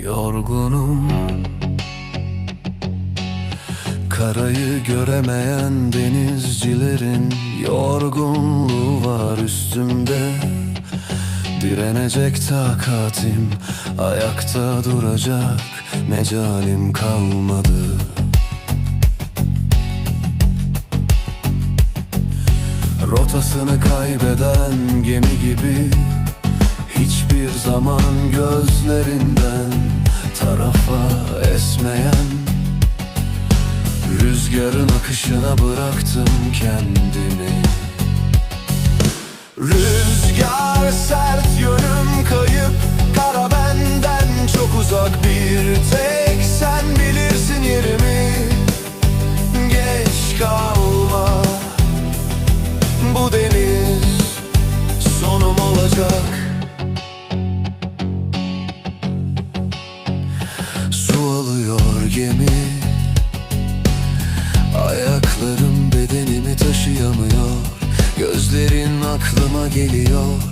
Yorgunum Karayı göremeyen denizcilerin Yorgunluğu var üstümde. Direnecek takatim Ayakta duracak mecalim kalmadı. Rotasını kaybeden gemi gibi Hiçbir zaman gözlerinden tarafa esmeyen Rüzgarın akışına bıraktım kendimi. Rüzgar sert yönüm geliyor.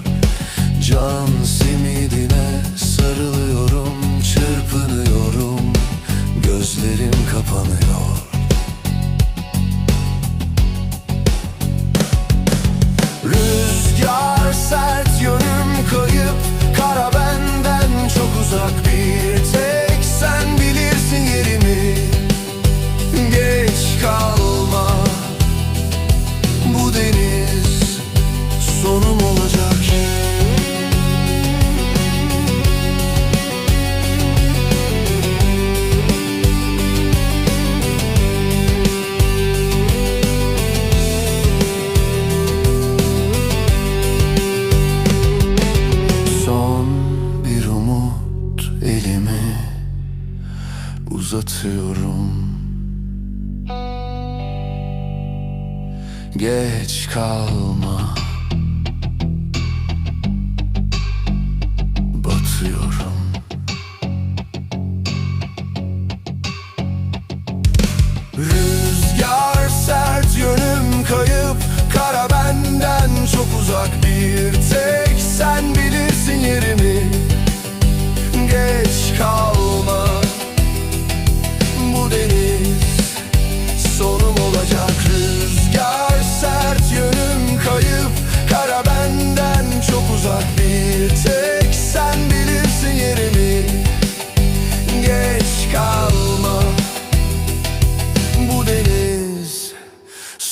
Can simidine sarılıyorum Çırpınıyorum. Gözlerim kapanıyor. Rüzgar sert yönüm kayıp Kara benden çok uzak uzatıyorum. Geç kalma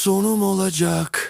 sonum olacak